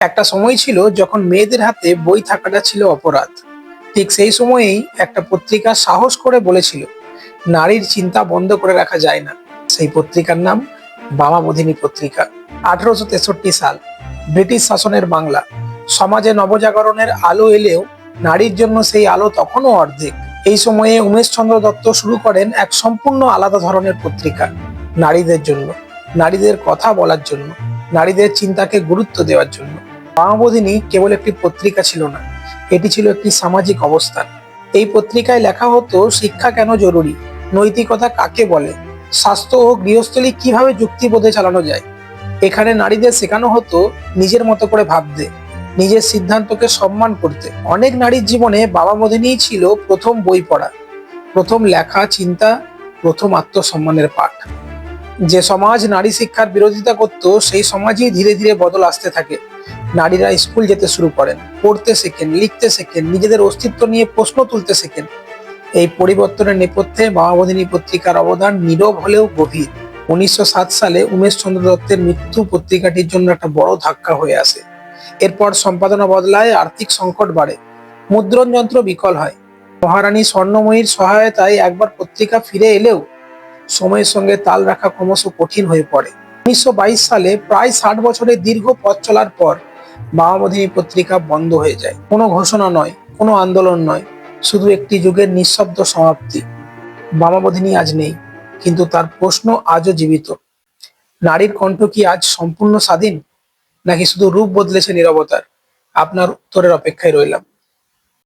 একটা সময় ছিল যখন মেয়েদের হাতে বই থাকাটা ছিল অপরাধ। ঠিক সেই সময়েই একটা পত্রিকা সাহস করে বলেছিল, নারীর চিন্তা বন্ধ করে রাখা যায় না। সেই পত্রিকার নাম বামাবোধিনী পত্রিকা, আঠারোশো তেষট্টি সাল, ব্রিটিশ শাসনের বাংলা। সমাজে নবজাগরণের আলো এলেও নারীর জন্য সেই আলো তখনও অর্ধেক। এই সময়ে উমেশচন্দ্র দত্ত শুরু করেন এক সম্পূর্ণ আলাদা ধরনের পত্রিকা, নারীদের জন্য, নারীদের কথা বলার জন্য, নারীদের চিন্তাকে গুরুত্ব দেওয়ার জন্য। বামাবোধিনী কেবল একটি পত্রিকা ছিল না, এটি ছিল একটি সামাজিক অবস্থান। এই পত্রিকায় লেখা হতো, শিক্ষা কেন জরুরি? নৈতিকতা কাকে বলে? স্বাস্থ্য ও গৃহস্থলী কীভাবে যুক্তিবোধে চালানো যায়? এখানে নারীদের শেখানো হতো, নিজের মতো করে ভাবতে, নিজের সিদ্ধান্তকে সম্মান করতে। অনেক নারীর জীবনে বাবা মদিনীই ছিল প্রথম বই পড়া, প্রথম লেখা, চিন্তা, প্রথম আত্মসম্মানের পাঠ। যে সমাজ নারী শিক্ষার বিরোধিতা করত, সেই সমাজই ধীরে ধীরে বদল আসতে থাকে। নারীরা স্কুল যেতে শুরু করেন, পড়তে শেখেন, লিখতে শেখেন, নিজেদের অস্তিত্ব নিয়ে প্রশ্ন তুলতে শেখেন। এই পরিবর্তনের নেপথ্যে মামাবোধিনী পত্রিকার অবদান নীরব হলেও গভীর। উনিশশো সাত সালে উমেশ চন্দ্র দত্তের মৃত্যু পত্রিকাটির জন্য একটা বড় ধাক্কা হয়ে আসে। এরপর সম্পাদনা বদলায়, আর্থিক সংকট বাড়ে, মুদ্রণ যন্ত্র বিকল হয়। মহারানী স্বর্ণময়ীর সহায়তায় একবার পত্রিকা ফিরে এলেও সময়ের সঙ্গে তাল রাখা ক্রমশ কঠিন হয়ে পড়ে। উনিশশো বাইশ সালে প্রায় ষাট বছরের দীর্ঘ পথ চলার পর মামাবোধিনী পত্রিকা বন্ধ হয়ে যায়। কোনো ঘোষণা নয়, কোনো আন্দোলন নয়, শুধু একটি যুগের নিঃশব্দ সমাপ্তি। বামাবোধিনী আজ নেই, কিন্তু তার প্রশ্ন আজও জীবিত। নারীর কণ্ঠ কি আজ সম্পূর্ণ স্বাধীন, নাকি শুধু রূপ বদলেছে নিরবতার? আপনার উত্তরের অপেক্ষায় রইলাম।